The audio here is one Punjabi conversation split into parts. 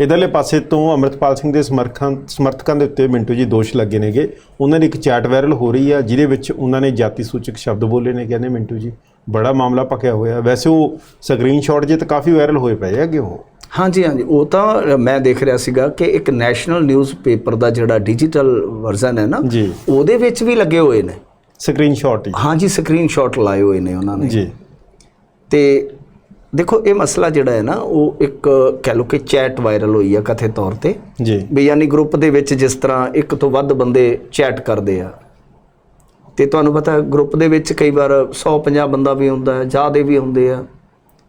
ਇਧਰਲੇ ਪਾਸੇ ਤੋਂ ਅਮਰਤਪਾਲ ਸਿੰਘ ਦੇ ਸਮਰਥਕਾਂ ਸਮਰਥਕਾਂ ਦੇ ਉੱਤੇ ਮਿੰਟੂ ਜੀ ਦੋਸ਼ ਲੱਗੇ ਨੇਗੇ। ਉਹਨਾਂ ਦੀ ਇੱਕ ਚੈਟ ਵਾਇਰਲ ਹੋ ਰਹੀ ਆ ਜਿਹਦੇ ਵਿੱਚ ਉਹਨਾਂ ਨੇ ਜਾਤੀ ਸੂਚਕ ਸ਼ਬਦ ਬੋਲੇ ਨੇ ਕਹਿੰਦੇ ਮਿੰਟੂ ਜੀ। ਬੜਾ ਮਾਮਲਾ ਪੱਕਿਆ ਹੋਇਆ। ਵੈਸੇ ਉਹ ਸਕਰੀਨਸ਼ਾਟ ਜੇ ਤਾਂ ਕਾਫੀ ਵਾਇਰਲ ਹੋਏ ਪਏ ਹੈਗੇ ਉਹ? ਹਾਂਜੀ ਹਾਂਜੀ। ਉਹ ਤਾਂ ਮੈਂ ਦੇਖ ਰਿਹਾ ਸੀਗਾ ਕਿ ਇੱਕ ਨੈਸ਼ਨਲ ਨਿਊਜ਼ਪੇਪਰ ਦਾ ਜਿਹੜਾ ਡਿਜੀਟਲ ਵਰਜ਼ਨ ਹੈ ਨਾ ਜੀ। ਉਹਦੇ ਵਿੱਚ ਵੀ ਲੱਗੇ ਹੋਏ ਨੇ। ਸਕਰੀਨਸ਼ਾਟ ਹਾਂਜੀ ਸਕਰੀਨਸ਼ਾਟ ਲਾਏ ਹੋਏ ਨੇ ਉਹਨਾਂ ਨੇ। ਜੀ। ਤੇ ਦੇਖੋ ਇਹ ਮਸਲਾ ਜਿਹੜਾ ਹੈ ਨਾ ਉਹ ਇੱਕ ਕਹਿ ਲਓ ਕਿ ਚੈਟ ਵਾਇਰਲ ਹੋਈ ਆ ਕਥੇ ਤੌਰ ਤੇ। ਜੀ। ਵੀ ਯਾਨੀ ਗਰੁੱਪ ਦੇ ਵਿੱਚ ਜਿਸ ਤਰ੍ਹਾਂ ਇੱਕ ਤੋਂ ਵੱਧ ਬੰਦੇ ਚੈਟ ਕਰਦੇ ਆ। ਤੇ ਤੁਹਾਨੂੰ ਪਤਾ ਗਰੁੱਪ ਦੇ ਵਿੱਚ ਕਈ ਵਾਰ 150 ਬੰਦਾ ਵੀ ਹੁੰਦਾ ਜ਼ਿਆਦੇ ਵੀ ਹੁੰਦੇ ਆ।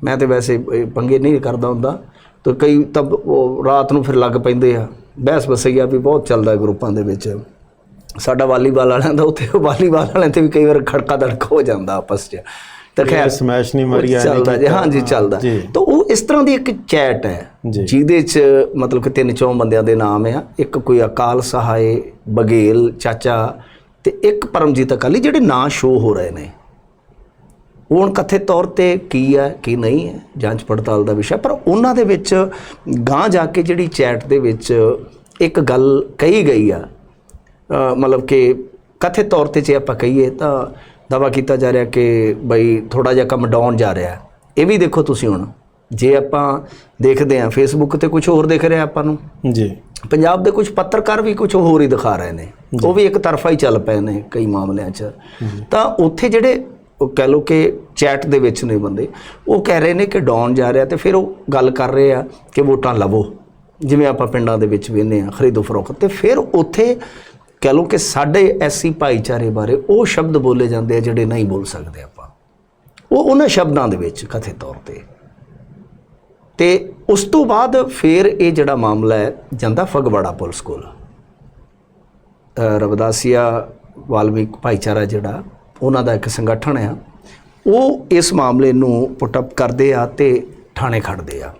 ਮੈਂ ਤੇ ਵੈਸੇ ਪੰਗੇ ਨਹੀਂ ਕਰਦਾ ਹੁੰਦਾ। ਤੇ ਕਈ ਤਾਂ ਉਹ ਰਾਤ ਨੂੰ ਫਿਰ ਲੱਗ ਪੈਂਦੇ ਆ। ਬਹਿਸ ਬਸਈਆ ਵੀ ਬਹੁਤ ਚੱਲਦਾ ਹੈ ਗਰੁੱਪਾਂ ਦੇ ਵਿੱਚ। ਸਾਡਾ ਵਾਲੀਬਾਲ ਵਾਲਿਆਂ ਦਾ ਉੱਥੇ ਵਾਲੀਬਾਲ ਵਾਲਿਆਂ ਤੇ ਵੀ ਕਈ ਵਾਰ ਖੜਕਾ ਦੜਕ ਹੋ ਜਾਂਦਾ ਆਪਸ 'ਚ। ਤਾਂ ਖੈਰ ਸਮੈਸ਼ ਨਹੀਂ ਮਾਰੀ ਆ ਚੱਲਦਾ ਜੀ ਹਾਂ ਜੀ ਚੱਲਦਾ। ਤਾਂ ਉਹ ਇਸ ਤਰ੍ਹਾਂ ਦੀ ਇੱਕ ਚੈਟ ਹੈ। ਜਿਹਦੇ 'ਚ ਮਤਲਬ ਕਿ ਤਿੰਨ ਚੌਂ ਬੰਦਿਆਂ ਦੇ ਨਾਮ ਆ। ਇੱਕ ਕੋਈ ਅਕਾਲ ਸਹਾਏ ਬਗੇਲ ਚਾਚਾ ਤੇ ਇੱਕ ਪਰਮਜੀਤ ਅਕਾਲੀ ਜਿਹੜੇ ਨਾਂ ਸ਼ੋ ਹੋ ਰਹੇ ਨੇ। ਉਹ ਹੁਣ ਕਥੇ ਤੌਰ ਤੇ ਕੀ ਹੈ ਕੀ ਨਹੀਂ ਹੈ ਜਾਂਚ ਪੜਤਾਲ ਦਾ ਵਿਸ਼ਾ। ਪਰ ਉਹਨਾਂ ਦੇ ਵਿੱਚ ਗਾਂ ਜਾ ਕੇ ਜਿਹੜੀ ਚੈਟ ਦੇ ਵਿੱਚ ਇੱਕ ਗੱਲ ਕਹੀ ਗਈ ਆ। ਮਤਲਬ ਕਿ ਕਥੇ ਤੌਰ ਤੇ ਜੇ ਆਪਾਂ ਕਹੀਏ ਤਾਂ ਦਾਵਾ ਕੀਤਾ ਜਾ ਰਿਹਾ ਕਿ ਬਈ ਥੋੜਾ ਜਿਹਾ ਕੰਮ ਡਾਊਨ ਜਾ ਰਿਹਾ। ਇਹ ਵੀ ਦੇਖੋ ਤੁਸੀਂ ਹੁਣ। ਜੇ ਆਪਾਂ ਦੇਖਦੇ ਹਾਂ ਫੇਸਬੁੱਕ ਤੇ ਕੁਝ ਹੋਰ ਦਿਖ ਰਿਹਾ ਆਪਾਂ ਨੂੰ। ਜੀ। ਪੰਜਾਬ ਦੇ ਕੁਝ ਪੱਤਰਕਾਰ ਵੀ ਕੁਝ ਹੋਰ ਹੀ ਦਿਖਾ ਰਹੇ ਨੇ। ਉਹ ਵੀ ਇੱਕ ਤਰਫਾ ਹੀ ਚੱਲ ਪਏ ਨੇ ਕਈ ਮਾਮਲਿਆਂ 'ਚ। ਤਾਂ ਉੱਥੇ ਜਿਹੜੇ ਉਹ ਕਹਿ ਲੋ ਕਿ ਚੈਟ ਦੇ ਵਿੱਚ ਨੇ ਬੰਦੇ ਉਹ ਕਹਿ ਰਹੇ ਨੇ ਕਿ ਡਾਊਨ ਜਾ ਰਿਹਾ ਤੇ ਫਿਰ ਉਹ ਗੱਲ ਕਰ ਰਹੇ ਆ ਕਿ ਵੋਟਾਂ ਲਵੋ। ਜਿਵੇਂ ਆਪਾਂ ਪਿੰਡਾਂ ਦੇ ਵਿੱਚ ਵੇਨੇ ਆ ਖਰੀਦੋ ਫਰੋਖਤ ਤੇ ਫਿਰ ਉੱਥੇ ਕਹਿ ਲੋ ਕਿ ਸਾਡੇ ਐਸੀ ਭਾਈਚਾਰੇ ਬਾਰੇ ਉਹ ਸ਼ਬਦ ਬੋਲੇ ਜਾਂਦੇ ਆ ਜਿਹੜੇ ਨਹੀਂ ਬੋਲ ਸਕਦੇ ਆਪਾਂ। ਉਹ ਉਹਨਾਂ ਸ਼ਬਦਾਂ ਦੇ ਵਿੱਚ ਕਥੇ ਤੌਰ ਤੇ। ਤੇ ਉਸ ਤੋਂ ਬਾਅਦ ਫਿਰ ਇਹ ਜਿਹੜਾ ਮਾਮਲਾ ਹੈ, ਜਾਂਦਾ ਫਗਵਾੜਾ ਪੁਲਿਸ ਕੋਲ। ਰਵਦਾਸੀਆ ਵਾਲਮੀਕ ਭਾਈਚਾਰਾ ਜਿਹੜਾ, ਉਹਨਾਂ ਦਾ ਇੱਕ ਸੰਗਠਨ ਆ। ਉਹ ਇਸ ਮਾਮਲੇ ਨੂੰ ਪੁੱਟ ਅਪ ਕਰਦੇ ਆ ਤੇ ਥਾਣੇ ਖੜਦੇ ਆ।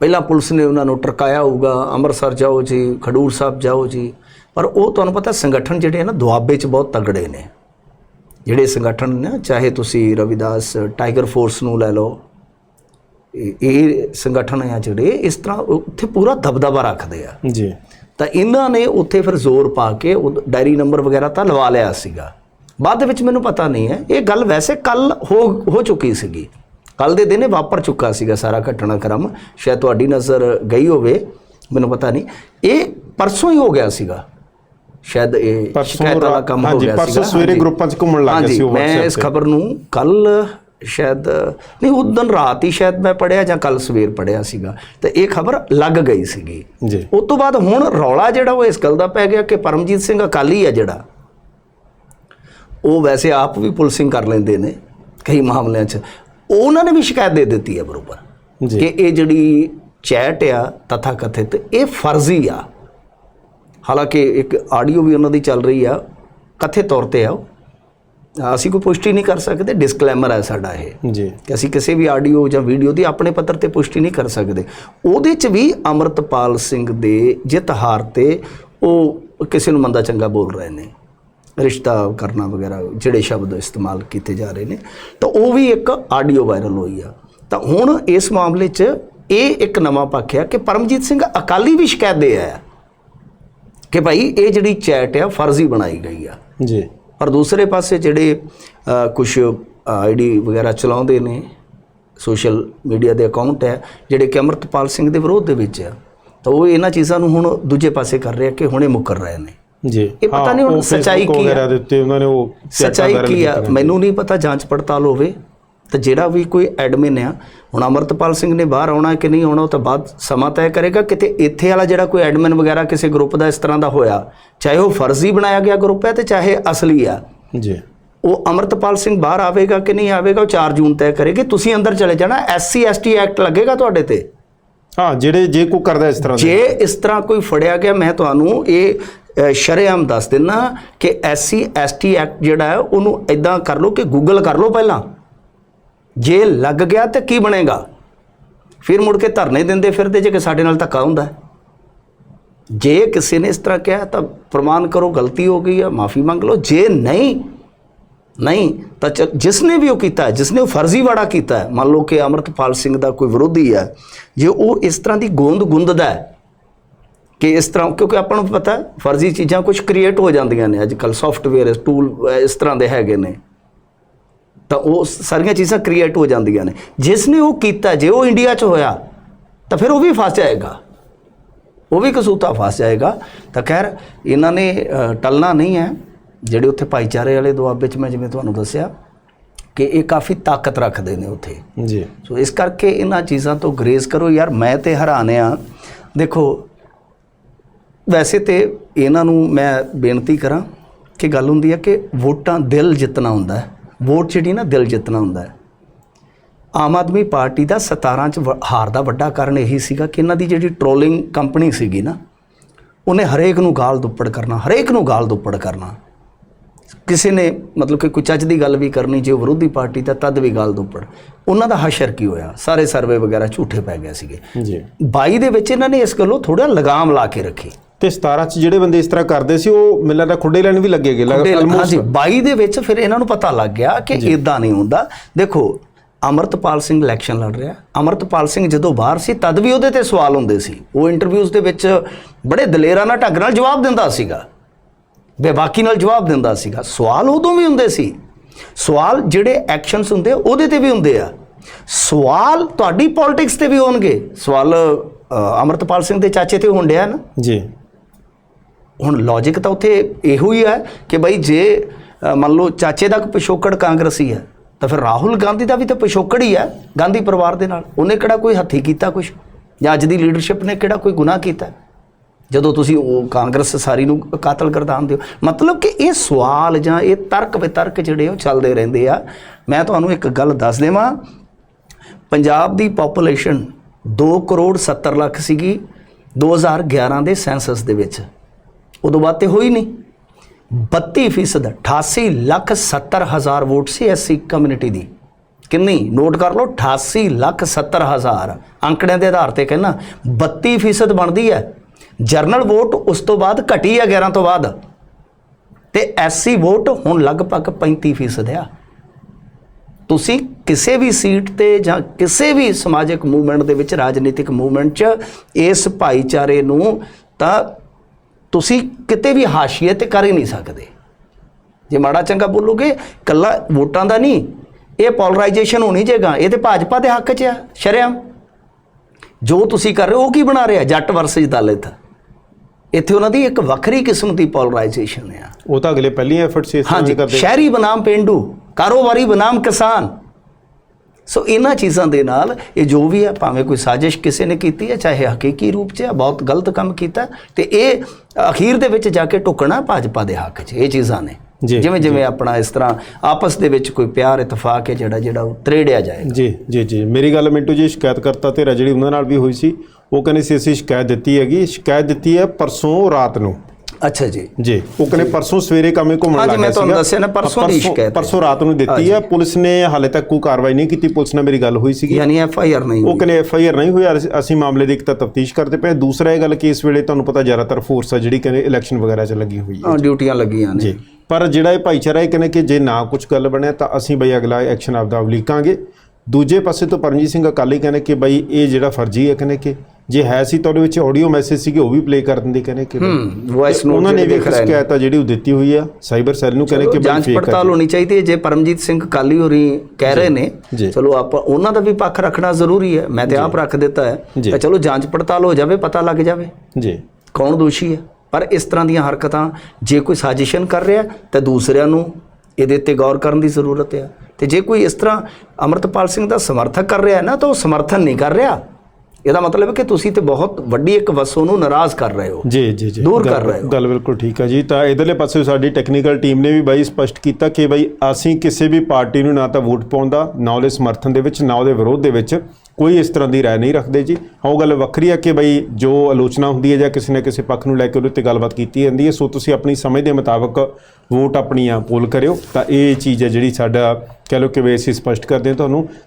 ਪਹਿਲਾਂ ਪੁਲਿਸ ਨੇ ਉਹਨਾਂ ਨੂੰ ਟਰਕਾਇਆ ਹੋਊਗਾ, ਅੰਮ੍ਰਿਤਸਰ ਜਾਓ ਜੀ, ਖਡੂਰ ਸਾਹਿਬ ਜਾਓ ਜੀ। ਪਰ ਉਹ ਤੁਹਾਨੂੰ ਪਤਾ ਸੰਗਠਨ ਜਿਹੜੇ ਆ ਨਾ ਦੁਆਬੇ 'ਚ ਬਹੁਤ ਤਗੜੇ ਨੇ। ਜਿਹੜੇ ਸੰਗਠਨ ਨੇ ਚਾਹੇ ਤੁਸੀਂ ਰਵਿਦਾਸ ਟਾਈਗਰ ਫੋਰਸ ਨੂੰ ਲੈ ਲਓ ਇਹ ਸੰਗਠਨ ਆ ਜਿਹੜੇ ਇਸ ਤਰ੍ਹਾਂ ਉੱਥੇ ਪੂਰਾ ਦਬਦਬਾ ਰੱਖਦੇ ਆ। ਜੀ। ਤਾਂ ਇਹਨਾਂ ਨੇ ਉੱਥੇ ਫਿਰ ਜ਼ੋਰ ਪਾ ਕੇ ਉਹ ਡਾਇਰੀ ਨੰਬਰ ਵਗੈਰਾ ਤਾਂ ਲਵਾ ਲਿਆ ਸੀਗਾ। ਬਾਅਦ ਵਿੱਚ ਮੈਨੂੰ ਪਤਾ ਨਹੀਂ ਹੈ ਇਹ ਗੱਲ ਵੈਸੇ ਕੱਲ ਹੋ ਹੋ ਚੁੱਕੀ ਸੀਗੀ। ਕੱਲ ਦੇ ਦਿਨ ਵਾਪਰ ਚੁੱਕਾ ਸੀਗਾ ਸਾਰਾ ਘਟਨਾਕ੍ਰਮ। ਸ਼ਾਇਦ ਤੁਹਾਡੀ ਨਜ਼ਰ ਗਈ ਹੋਵੇ ਮੈਨੂੰ ਪਤਾ ਨਹੀਂ। ਇਹ ਪਰਸੋਂ ਹੀ ਹੋ ਗਿਆ ਸੀਗਾ। ਸ਼ਾਇਦ ਇਹ ਪਰਸੋਂ ਸ਼ਿਕਾਇਤ ਵਾਲਾ ਕੰਮ ਹੋ ਗਿਆ ਪਰਸੋਂ ਸੀਗਾ। ਸਵੇਰੇ। ਗਰੁੱਪਾਂ 'ਚ ਘੁੰਮਣ ਲੱਗ ਗਿਆ ਸੀ ਉਹ ਮੈਂ ਇਸ। ਖਬਰ ਨੂੰ ਕੱਲ ਸ਼ਾਇਦ ਨਹੀਂ ਉਸ ਦਿਨ ਰਾਤ ਹੀ ਸ਼ਾਇਦ ਮੈਂ ਪੜਿਆ ਜਾਂ ਕੱਲ ਸਵੇਰ ਪੜਿਆ ਸੀਗਾ ਤੇ ਇਹ ਖਬਰ ਲੱਗ ਗਈ ਸੀਗੀ ਜੀ ਉਸ ਤੋਂ ਬਾਅਦ ਹੁਣ ਰੌਲਾ ਜਿਹੜਾ ਉਹ ਇਸ ਗੱਲ ਦਾ ਪੈ ਗਿਆ ਕਿ ਪਰਮਜੀਤ ਸਿੰਘ ਅਕਾਲੀ ਆ ਜਿਹੜਾ ਉਹ ਵੈਸੇ ਆਪ ਵੀ ਪੁਲਿਸਿੰਗ ਕਰ ਲੈਂਦੇ ਨੇ ਕਈ ਮਾਮਲਿਆਂ 'ਚ ਉਹਨਾਂ ਨੇ ਵੀ ਸ਼ਿਕਾਇਤ ਦੇ ਦਿੱਤੀ ਹੈ ਬਰੋਬਰ ਜੀ। ਕਿ ਇਹ ਜਿਹੜੀ ਚੈਟ ਆ ਤਥਾ ਕਥਿਤ ਇਹ ਫਰਜ਼ੀ ਆ ਹਾਲਾਂਕਿ ਇੱਕ ਆਡੀਓ ਵੀ ਉਹਨਾਂ ਦੀ ਚੱਲ ਰਹੀ ਆ ਕਥਿਤ ਤੌਰ ਤੇ ਆ। ਅਸੀਂ ਕੋਈ ਪੁਸ਼ਟੀ ਨਹੀਂ ਕਰ ਸਕਦੇ ਡਿਸਕਲੇਮਰ ਹੈ ਸਾਡਾ ਇਹ। ਜੀ। ਕਿ ਅਸੀਂ ਕਿਸੇ ਵੀ ਆਡੀਓ ਜਾਂ ਵੀਡੀਓ ਦੀ ਆਪਣੇ ਪੱਤਰ ਤੇ ਪੁਸ਼ਟੀ ਨਹੀਂ ਕਰ ਸਕਦੇ। ਉਹਦੇ 'ਚ ਵੀ ਅਮਰਤਪਾਲ ਸਿੰਘ ਦੇ ਜਿੱਤ ਹਾਰ ਤੇ ਉਹ ਕਿਸੇ ਨੂੰ ਮੰਦਾ ਚੰਗਾ ਬੋਲ ਰਹੇ ਨੇ। ਰਿਸ਼ਤਾ ਕਰਨਾ ਵਗੈਰਾ ਜਿਹੜੇ ਸ਼ਬਦ ਇਸਤੇਮਾਲ ਕੀਤੇ ਜਾ ਰਹੇ ਨੇ। ਤਾਂ ਉਹ ਵੀ ਇੱਕ ਆਡੀਓ ਵਾਇਰਲ ਹੋਈ ਆ। ਤਾਂ ਹੁਣ ਇਸ ਮਾਮਲੇ 'ਚ ਇਹ ਇੱਕ ਨਵਾਂ ਪੱਖ ਆ ਕਿ ਪਰਮਜੀਤ ਸਿੰਘ ਅਕਾਲੀ ਵੀ ਸ਼ਿਕਾਇਤ ਦੇ ਆਇਆ। ਕਿ ਭਾਈ ਇਹ ਜਿਹੜੀ ਚੈਟ ਆ ਫਰਜ਼ੀ ਬਣਾਈ ਗਈ ਆ। ਜੀ। ਪਰ ਦੂਸਰੇ ਪਾਸੇ ਜਿਹੜੇ ਕੁਝ ਆਈਡੀ ਵਗੈਰਾ ਚਲਾਉਂਦੇ ਨੇ ਸੋਸ਼ਲ ਮੀਡੀਆ ਦੇ ਅਕਾਊਂਟ ਹੈ ਜਿਹੜੇ ਕਿ ਅਮਰਤਪਾਲ ਸਿੰਘ ਦੇ ਵਿਰੋਧ ਦੇ ਵਿੱਚ ਆ ਤਾਂ ਉਹ ਇਹਨਾਂ ਚੀਜ਼ਾਂ ਨੂੰ ਹੁਣ ਦੂਜੇ ਪਾਸੇ ਕਰ ਰਹੇ ਆ ਕਿ ਹੁਣੇ ਮੁਕਰ ਰਹੇ ਨੇ। ਜੀ। ਇਹ ਪਤਾ ਹਾਂ, ਨਹੀਂ ਹੁਣ ਸੱਚਾਈ ਕੀ ਆ। ਵਗੈਰਾ ਦੇ ਉੱਤੇ ਉਹਨਾਂ ਨੇ ਉਹ ਚੈਟਾਂ ਸੱਚਾਈ ਕੀ ਆ। ਮੈਨੂੰ ਨਹੀਂ ਪਤਾ ਜਾਂਚ ਪੜਤਾਲ ਹੋਵੇ। ਤਾਂ ਜਿਹੜਾ ਵੀ ਕੋਈ ਐਡਮਿਨ ਆ ਹੁਣ ਅਮਰਤਪਾਲ ਸਿੰਘ ਨੇ ਬਾਹਰ ਆਉਣਾ ਕਿ ਨਹੀਂ ਆਉਣਾ ਉਹ ਤਾਂ ਬਾਅਦ ਸਮਾਂ ਤੈਅ ਕਰੇਗਾ ਕਿਤੇ ਇੱਥੇ ਵਾਲਾ ਜਿਹੜਾ ਕੋਈ ਐਡਮਿਨ ਵਗੈਰਾ ਕਿਸੇ ਗਰੁੱਪ ਦਾ ਇਸ ਤਰ੍ਹਾਂ ਦਾ ਹੋਇਆ ਚਾਹੇ ਉਹ ਫਰਜ਼ੀ ਬਣਾਇਆ ਗਿਆ ਗਰੁੱਪ ਹੈ ਤੇ ਚਾਹੇ ਅਸਲੀ ਆ। ਜੀ। ਉਹ ਅਮਰਤਪਾਲ ਸਿੰਘ ਬਾਹਰ ਆਵੇਗਾ ਕਿ ਨਹੀਂ ਆਵੇਗਾ ਉਹ 4 ਜੂਨ ਤੈਅ ਕਰੇਗੀ ਤੁਸੀਂ ਅੰਦਰ ਚਲੇ ਜਾਣਾ ਐਸਸੀ ਐਸਟੀ ਐਕਟ ਲੱਗੇਗਾ ਤੁਹਾਡੇ ਤੇ। ਹਾਂ ਜਿਹੜੇ ਜੇ ਕੋਈ ਕਰਦਾ ਇਸ ਤਰ੍ਹਾਂ ਜੇ ਇਸ ਤਰ੍ਹਾਂ ਕੋਈ ਫੜਿਆ ਗਿਆ ਮੈਂ ਤੁਹਾਨੂੰ ਇਹ ਸ਼ਰੇਆਮ ਦੱਸ ਦਿੰਨਾ ਕਿ ਐਸਸੀ ਐਸਟੀ ਐਕਟ ਜਿਹੜਾ ਹੈ ਉਹਨੂੰ ਇਦਾਂ ਕਰ ਲਓ ਕਿ ਗੂਗਲ ਕਰ ਲਓ ਪਹਿਲਾਂ। ਜੇ ਲੱਗ ਗਿਆ ਤੇ ਕੀ ਬਣੇਗਾ? ਫਿਰ ਮੁੜ ਕੇ ਧਰਨੇ ਦਿੰਦੇ ਫਿਰਦੇ ਜੇ ਕਿ ਸਾਡੇ ਨਾਲ ਧੱਕਾ ਹੁੰਦਾ ਜੇ ਕਿਸੇ ਨੇ ਇਸ ਤਰ੍ਹਾਂ ਕਿਹਾ ਤਾਂ ਪ੍ਰਮਾਣ ਕਰੋ ਗਲਤੀ ਹੋ ਗਈ ਹੈ ਮਾਫੀ ਮੰਗ ਲਓ। ਜੇ ਨਹੀਂ ਨਹੀਂ, ਤਾਂ ਚ- ਜਿਸਨੇ ਵੀ ਉਹ ਕੀਤਾ ਜਿਸ ਨੇ ਉਹ ਫਰਜ਼ੀਵਾੜਾ ਕੀਤਾ ਮੰਨ ਲਓ ਕਿ ਅਮਰਤਪਾਲ ਸਿੰਘ ਦਾ ਕੋਈ ਵਿਰੋਧੀ ਹੈ, ਜੇ ਉਹ ਇਸ ਤਰ੍ਹਾਂ ਦੀ ਗੋਂਦ ਗੁੰਦਦਾ ਹੈ ਕਿ ਇਸ ਤਰ੍ਹਾਂ, ਕਿਉਂਕਿ ਆਪਾਂ ਨੂੰ ਪਤਾ ਫਰਜ਼ੀ ਚੀਜ਼ਾਂ ਕੁਝ ਕ੍ਰੀਏਟ ਹੋ ਜਾਂਦੀਆਂ ਨੇ। ਅੱਜ ਕੱਲ ਸੌਫਟਵੇਅਰ ਟੂਲ ਇਸ ਤਰ੍ਹਾਂ ਦੇ ਹੈਗੇ ਨੇ। ਤਾਂ ਉਹ ਸਾਰੀਆਂ ਚੀਜ਼ਾਂ ਕ੍ਰੀਏਟ ਹੋ ਜਾਂਦੀਆਂ ਨੇ। ਜਿਸ ਨੇ ਉਹ ਕੀਤਾ ਜੇ ਉਹ ਇੰਡੀਆ 'ਚ ਹੋਇਆ ਤਾਂ ਫਿਰ ਉਹ ਵੀ ਫਸ ਜਾਏਗਾ। ਉਹ ਵੀ ਕਸੂਤਾ ਫਸ ਜਾਏਗਾ। ਤਾਂ ਖੈਰ ਇਹਨਾਂ ਨੇ ਟਲਣਾ ਨਹੀਂ ਹੈ। ਜਿਹੜੇ ਉੱਥੇ ਭਾਈਚਾਰੇ ਵਾਲੇ ਦੁਆਬੇ 'ਚ ਮੈਂ ਜਿਵੇਂ ਤੁਹਾਨੂੰ ਦੱਸਿਆ ਕਿ ਇਹ ਕਾਫੀ ਤਾਕਤ ਰੱਖਦੇ ਨੇ ਉੱਥੇ। ਜੀ। ਸੋ ਇਸ ਕਰਕੇ ਇਹਨਾਂ ਚੀਜ਼ਾਂ ਤੋਂ ਗਰੇਜ਼ ਕਰੋ। ਯਾਰ ਮੈਂ ਤੇ ਹੈਰਾਨ ਆ। ਦੇਖੋ ਵੈਸੇ ਤੇ ਇਹਨਾਂ ਨੂੰ ਮੈਂ ਬੇਨਤੀ ਕਰਾਂ ਕਿ ਗੱਲ ਹੁੰਦੀ ਹੈ ਕਿ ਵੋਟਾਂ ਦਿਲ ਜਿੱਤਣਾ ਹੁੰਦਾ ਹੈ। ਵੋਟ ਜਿਹੜੀ ਨਾ ਦਿਲ ਜਿੱਤਣਾ ਹੁੰਦਾ ਹੈ। ਆਮ ਆਦਮੀ ਪਾਰਟੀ ਦਾ 17 ਚ ਹਾਰ ਦਾ ਵੱਡਾ ਕਾਰਨ ਇਹੀ ਸੀਗਾ ਕਿ ਇਹਨਾਂ ਦੀ ਜਿਹੜੀ ਟ੍ਰੋਲਿੰਗ ਕੰਪਨੀ ਸੀਗੀ ਨਾ ਉਹਨੇ ਹਰੇਕ ਨੂੰ ਗਾਲ ਦੁੱਪੜ ਕਰਨਾ ਹਰੇਕ ਨੂੰ ਗਾਲ ਦੁੱਪੜ ਕਰਨਾ। ਕਿਸੇ ਨੇ ਮਤਲਬ ਕਿ ਕੋਈ ਚੱਜ ਦੀ ਗੱਲ ਵੀ ਕਰਨੀ ਜੇ ਵਿਰੋਧੀ ਪਾਰਟੀ ਦਾ ਤਦ ਵੀ ਗਾਲ ਦੁੱਪੜ। ਉਹਨਾਂ ਦਾ ਹਸ਼ਰ ਕੀ ਹੋਇਆ? ਸਾਰੇ ਸਰਵੇ ਵਗੈਰਾ ਝੂਠੇ ਪੈ ਗਏ ਸੀਗੇ। ਜੀ। 22 ਦੇ ਵਿੱਚ ਇਹਨਾਂ ਨੇ ਇਸ ਗੱਲੋਂ ਥੋੜਾ ਲਗਾਮ ਲਾ ਕੇ ਰੱਖੀ। ਤੇ 17 ਚ ਜਿਹੜੇ ਬੰਦੇ ਇਸ ਤਰ੍ਹਾਂ ਕਰਦੇ ਸੀ ਉਹ ਮੈਨੂੰ ਲੱਗਦਾ ਖੁੱਡੇ ਲੈਣ ਵੀ ਲੱਗੇਗੇ ਖੁੱਡੇ- almost- ਹਾਂਜੀ 22 ਦੇ ਵਿੱਚ ਫਿਰ ਇਹਨਾਂ ਨੂੰ ਪਤਾ ਲੱਗ ਗਿਆ ਕਿ ਇਦਾਂ ਨਹੀਂ ਹੁੰਦਾ। ਦੇਖੋ ਅਮਰਤਪਾਲ ਸਿੰਘ ਇਲੈਕਸ਼ਨ ਲੜ ਰਿਹਾ। ਅਮਰਤਪਾਲ ਸਿੰਘ ਜਦੋਂ ਬਾਹਰ ਸੀ ਤਦ ਵੀ ਉਹਦੇ ਤੇ ਸਵਾਲ ਹੁੰਦੇ ਸੀ। ਉਹ ਇੰਟਰਵਿਊਜ਼ ਦੇ ਵਿੱਚ ਬੜੇ ਦਲੇਰਾਂ ਨਾਲ ਢੰਗ ਨਾਲ ਜਵਾਬ ਦਿੰਦਾ ਸੀਗਾ। ਬੇਬਾਕੀ ਨਾਲ ਜਵਾਬ ਦਿੰਦਾ ਸੀਗਾ। ਸਵਾਲ ਉਦੋਂ ਵੀ ਹੁੰਦੇ ਸੀ। ਸਵਾਲ ਜਿਹੜੇ ਐਕਸ਼ਨਸ ਹੁੰਦੇ ਆ, ਉਹਦੇ ਤੇ ਵੀ ਹੁੰਦੇ ਆ। ਸਵਾਲ ਤੁਹਾਡੀ ਪੋਲਿਟਿਕਸ ਤੇ ਵੀ ਹੋਣਗੇ। ਸਵਾਲ ਅਮਰਤਪਾਲ ਸਿੰਘ ਦੇ ਚਾਚੇ ਤੇ ਹੋਣ ਡਿਆ ਨਾ। ਜੀ। ਹੁਣ ਲੌਜੀਕ ਤਾਂ ਉੱਥੇ ਇਹੋ ਹੀ ਹੈ ਕਿ ਬਈ ਜੇ ਮੰਨ ਲਓ ਚਾਚੇ ਦਾ ਪਿਛੋਕੜ ਕਾਂਗਰਸੀ ਹੈ, ਤਾਂ ਫਿਰ ਰਾਹੁਲ ਗਾਂਧੀ ਦਾ ਵੀ ਤਾਂ ਪਿਛੋਕੜ ਹੀ ਹੈ ਗਾਂਧੀ ਪਰਿਵਾਰ ਦੇ ਨਾਲ। ਉਹਨੇ ਕਿਹੜਾ ਕੋਈ ਹੱਥੀ ਕੀਤਾ ਕੁਝ ਜਾਂ ਅੱਜ ਦੀ ਲੀਡਰਸ਼ਿਪ ਨੇ ਕਿਹੜਾ ਕੋਈ ਗੁਨਾਹ ਕੀਤਾ? ਜਦੋਂ ਤੁਸੀਂ ਉਹ ਕਾਂਗਰਸ ਸਾਰੀ ਨੂੰ ਕਾਤਲ ਗਰਦਾਨ ਦਿਓ। ਮਤਲਬ ਕਿ ਇਹ ਸਵਾਲ ਜਾਂ ਇਹ ਤਰਕ ਵਿਤਰਕ ਜਿਹੜੇ ਉਹ ਚੱਲਦੇ ਰਹਿੰਦੇ ਆ। ਮੈਂ ਤੁਹਾਨੂੰ ਇੱਕ ਗੱਲ ਦੱਸ ਦੇਵਾਂ। ਪੰਜਾਬ ਦੀ ਪੋਪੂਲੇਸ਼ਨ 2 ਕਰੋੜ 70 ਲੱਖ ਸੀਗੀ 2011 ਦੇ ਸੈਂਸਸ ਦੇ ਵਿੱਚ। ਉਦੋਂ ਬਾਅਦ ਤੇ ਹੋਈ ਨਹੀਂ। 32 ਫੀਸਦ 88 ਲੱਖ 70 ਹਜ਼ਾਰ ਵੋਟ ਸੀ ਐਸਸੀ ਕਮਿਊਨਿਟੀ ਦੀ। ਕਿੰਨੀ? ਨੋਟ ਕਰ ਲਓ 88 ਲੱਖ 70 ਹਜ਼ਾਰ। ਅੰਕੜਿਆਂ ਦੇ ਆਧਾਰ ਤੇ ਕਹਿੰਨਾ 32 ਫੀਸਦ ਬਣਦੀ ਹੈ। ਜਰਨਲ ਵੋਟ ਉਸ ਤੋਂ ਬਾਅਦ ਘਟੀ ਹੈ 11 ਤੋਂ ਬਾਅਦ। ਤੇ ਐਸਸੀ ਵੋਟ ਹੁਣ ਲਗਭਗ 35 ਫੀਸਦ ਆ। ਤੁਸੀਂ ਕਿਸੇ ਵੀ ਸੀਟ ਤੇ ਜਾਂ ਕਿਸੇ ਵੀ ਸਮਾਜਿਕ ਮੂਵਮੈਂਟ ਦੇ ਵਿੱਚ, ਰਾਜਨੀਤਿਕ ਮੂਵਮੈਂਟ 'ਚ ਇਸ ਭਾਈਚਾਰੇ ਨੂੰ ਤਾਂ ਤੁਸੀਂ ਕਿਤੇ ਵੀ ਹਾਸ਼ੀਏ ਤੇ ਕਰ ਹੀ ਨਹੀਂ ਸਕਦੇ। ਜੇ ਮਾੜਾ ਚੰਗਾ ਬੋਲੋਗੇ ਕੱਲਾ ਵੋਟਾਂ ਦਾ ਨਹੀਂ ਇਹ ਪੋਲਰਾਈਜੇਸ਼ਨ ਹੋਣੀ ਜੇਗਾ ਇਹ ਤੇ ਭਾਜਪਾ ਦੇ ਹੱਕ 'ਚ ਆ ਸ਼ਰੇਆਮ। ਜੋ ਤੁਸੀਂ ਕਰ ਰਹੇ ਹੋ ਉਹ ਕੀ ਬਣਾ ਰਿਹਾ ਜੱਟ ਵਰਸਸ ਦਲਿਤ। ਇੱਥੇ ਉਹਨਾਂ ਦੀ ਇੱਕ ਵੱਖਰੀ ਕਿਸਮ ਦੀ ਪੋਲਰਾਈਜੇਸ਼ਨ ਆ। ਉਹ ਤਾਂ ਅਗਲੇ ਪਹਿਲੀ ਐਫਰਟ ਸੀ ਇਸ ਤਰ੍ਹਾਂ ਕਰਦੇ। ਸ਼ਹਿਰੀ ਬਨਾਮ ਪਿੰਡੂ ਕਾਰੋਬਾਰੀ ਬਨਾਮ ਕਿਸਾਨ। ਸੋ ਇਹਨਾਂ ਚੀਜ਼ਾਂ ਦੇ ਨਾਲ ਇਹ ਜੋ ਵੀ ਹੈ ਭਾਵੇਂ ਕੋਈ ਸਾਜ਼ਿਸ਼ ਕਿਸੇ ਨੇ ਕੀਤੀ ਹੈ ਚਾਹੇ ਹਕੀਕੀ ਰੂਪ 'ਚ ਹੈ ਬਹੁਤ ਗਲਤ ਕੰਮ ਕੀਤਾ ਤੇ ਇਹ ਅਖੀਰ ਦੇ ਵਿੱਚ ਜਾ ਕੇ ਟੁਕਣਾ ਭਾਜਪਾ ਦੇ ਹੱਕ 'ਚ ਇਹ ਚੀਜ਼ਾਂ ਨੇ। ਜਿਵੇਂ ਜਿਵੇਂ ਆਪਣਾ ਇਸ ਤਰ੍ਹਾਂ ਆਪਸ ਦੇ ਵਿੱਚ ਕੋਈ ਪਿਆਰ ਇਤਫਾਕ ਹੈ ਜਿਹੜਾ ਜਿਹੜਾ ਉਹ ਤਰੇੜਿਆ ਜਾਏਗਾ। ਜੀ ਜੀ ਜੀ। ਮੇਰੀ ਗੱਲ ਮਿੰਟੂ ਜੀ ਸ਼ਿਕਾਇਤਕਰਤਾ ਤੇ ਜਿਹੜੀ ਉਹਨਾਂ ਨਾਲ ਵੀ ਹੋਈ ਸੀ ਉਹ ਕਹਿੰਦੇ ਸੀ ਅਸੀਂ ਸ਼ਿਕਾਇਤ ਦਿੱਤੀ ਹੈਗੀ ਸ਼ਿਕਾਇਤ ਦਿੱਤੀ ਹੈ ਪਰਸੋਂ ਰਾਤ ਨੂੰ। ਅੱਛਾ ਜੀ। ਜੀ। ਉਹ ਕਹਿੰਦੇ ਪਰਸੋਂ ਸਵੇਰੇ ਕੰਮੇ ਘੁੰਮਣ ਲੱਗ ਮੈਂ ਗਿਆ ਤੁਹਾਨੂੰ। ਦੱਸਿਆ ਨਾ, ਪਰਸੋਂ ਦੀ ਸ਼ਿਕਾਇਤ। ਪਰਸੋਂ ਰਾਤ ਨੂੰ ਦਿੱਤੀ ਹੈ ਪੁਲਿਸ ਨੇ ਹਾਲੇ ਤੱਕ ਕੋਈ ਕਾਰਵਾਈ ਨਹੀਂ ਕੀਤੀ। ਪੁਲਿਸ ਨਾਲ ਮੇਰੀ ਗੱਲ ਹੋਈ ਸੀਗੀ। ਯਾਨੀ ਐਫ ਆਈ ਆਰ ਨਹੀਂ ਉਹ। ਕਹਿੰਦੇ ਐਫ ਆਈ ਆਰ ਨਹੀਂ ਹੋਈ। ਅਸੀਂ- ਅਸੀਂ ਮਾਮਲੇ ਦੀ ਇੱਕ ਤਾਂ ਤਫਤੀਸ਼ ਕਰਦੇ ਪਏ ਦੂਸਰਾ ਇਹ ਗੱਲ ਕਿ ਇਸ ਵੇਲੇ ਤੁਹਾਨੂੰ ਪਤਾ ਜ਼ਿਆਦਾਤਰ ਫੋਰਸ ਆ ਜਿਹੜੀ ਕਹਿੰਦੇ ਇਲੈਕਸ਼ਨ ਵਗੈਰਾ 'ਚ ਲੱਗੀ ਹੋਈ ਹੈ। ਹਾਂ ਡਿਊਟੀਆਂ ਲੱਗੀਆਂ ਨੇ। ਜੀ। ਪਰ ਜਿਹੜਾ ਇਹ ਭਾਈਚਾਰਾ ਇਹ ਕਹਿੰਦੇ ਕਿ ਜੇ ਨਾ ਕੁਝ ਗੱਲ ਬਣਿਆ ਤਾਂ ਅਸੀਂ ਬਈ ਅਗਲਾ ਐਕਸ਼ਨ ਆਪਦਾ ਉਲੀਕਾਂਗੇ। ਦੂਜੇ ਪਾਸੇ ਤੋਂ ਪਰਮਜੀਤ ਸਿੰਘ ਅਕਾਲੀ ਕਹਿੰਦੇ ਕਿ ਬਈ ਇਹ ਜਿਹੜਾ ਫਰਜ਼ੀ ਹੈ ਕਹਿੰਦੇ ਕਿ ਜੇ ਹੈ ਸੀ ਤਾਂ ਉਹਦੇ ਵਿੱਚ ਆਡੀਓ ਮੈਸੇਜ ਸੀਗੇ ਉਹ ਵੀ ਪਲੇ ਕਰ ਦਿੰਦੇ ਕਹਿੰਦੇ ਕਿ। ਹੂੰ ਵੌਇਸ ਤੇ ਨੋਟ ਉਹਨਾਂ ਨੇ ਵੀ ਸ਼ਿਕਾਇਤ ਆ ਜਿਹੜੀ ਉਹ ਦਿੱਤੀ ਹੋਈ ਆ ਸਾਈਬਰ ਸੈੱਲ ਨੂੰ ਕਹਿੰਦੇ ਕਿ ਬਈ ਜਾਂਚ ਪੜਤਾਲ। ਹੋਣੀ ਚਾਹੀਦੀ ਹੈ ਜੇ ਪਰਮਜੀਤ ਸਿੰਘ ਕਾਲੀ ਹੋਰੀ ਕਹਿ ਰਹੇ ਨੇ। ਚਲੋ ਆਪਾਂ ਉਹਨਾਂ ਦਾ ਵੀ ਪੱਖ ਰੱਖਣਾ ਜ਼ਰੂਰੀ ਹੈ ਮੈਂ ਤੇ ਆਪ ਰੱਖ ਦਿੱਤਾ ਹੈ। ਤਾਂ ਚਲੋ ਜਾਂਚ ਪੜਤਾਲ ਹੋ ਜਾਵੇ ਪਤਾ ਲੱਗ ਜਾਵੇ ਜੀ ਕੌਣ ਦੋਸ਼ੀ ਹੈ ਪਰ ਇਸ ਤਰ੍ਹਾਂ ਦੀਆਂ ਹਰਕਤਾਂ ਜੇ ਕੋਈ ਸਾਜ਼ਿਸ਼ਨ ਕਰ ਰਿਹਾ ਤਾਂ ਦੂਸਰਿਆਂ ਨੂੰ ਇਹਦੇ ਉੱਤੇ ਗੌਰ ਕਰਨ ਦੀ ਜ਼ਰੂਰਤ ਹੈ ਤੇ ਜੇ ਕੋਈ ਇਸ ਤਰ੍ਹਾਂ ਅਮਰਤਪਾਲ ਸਿੰਘ ਦਾ ਸਮਰਥਕ ਕਰ ਰਿਹਾ ਹੈ ਨਾ ਤਾਂ ਉਹ ਸਮਰਥਨ ਨਹੀਂ ਕਰ ਰਿਹਾ ਇਹਦਾ ਮਤਲਬ ਹੈ ਕਿ ਤੁਸੀਂ ਤੇ ਬਹੁਤ ਵੱਡੀ ਇੱਕ ਵਸੋਂ ਨੂੰ ਨਾਰਾਜ਼ ਕਰ ਰਹੇ ਹੋ। ਜੀ ਜੀ ਜੀ। ਦੂਰ ਕਰ ਰਹੇ ਹੋ। ਗੱਲ ਬਿਲਕੁਲ ਠੀਕ ਹੈ ਜੀ। ਤਾਂ ਇਧਰਲੇ ਪਾਸੇ ਸਾਡੀ ਟੈਕਨੀਕਲ ਟੀਮ ਨੇ ਵੀ ਬਾਈ ਸਪਸ਼ਟ ਕੀਤਾ ਕਿ ਬਾਈ ਅਸੀਂ ਕਿਸੇ ਵੀ ਪਾਰਟੀ ਨੂੰ ਨਾ ਤਾਂ ਵੋਟ ਪਾਉਣ ਦਾ ਨਾ ਉਹਦੇ ਸਮਰਥਨ ਦੇ ਵਿੱਚ ਨਾ ਉਹਦੇ ਵਿਰੋਧ ਦੇ ਵਿੱਚ ਕੋਈ ਇਸ ਤਰ੍ਹਾਂ ਦੀ ਰਾਏ ਨਹੀਂ ਰੱਖਦੇ ਜੀ। ਹਾਂ ਉਹ ਗੱਲ ਵੱਖਰੀ ਹੈ ਕਿ ਬਾਈ ਜੋ ਆਲੋਚਨਾ ਹੁੰਦੀ ਹੈ ਜਾਂ ਕਿਸੇ ਨਾ ਕਿਸੇ ਪੱਖ ਨੂੰ ਲੈ ਕੇ ਉਹਦੇ ਉੱਤੇ ਗੱਲਬਾਤ ਕੀਤੀ ਜਾਂਦੀ ਹੈ। ਸੋ ਤੁਸੀਂ ਆਪਣੀ ਸਮਝ ਦੇ ਮੁਤਾਬਕ ਵੋਟ ਆਪਣੀਆਂ ਪੋਲ ਕਰਿਓ। ਤਾਂ ਇਹ ਚੀਜ਼ ਹੈ ਜਿਹੜੀ ਸਾਡਾ ਕਹਿ ਲਓ ਕਿ ਵੀ ਅਸੀਂ ਸਪਸ਼ਟ ਕਰਦੇ ਹਾਂ ਤੁਹਾਨੂੰ।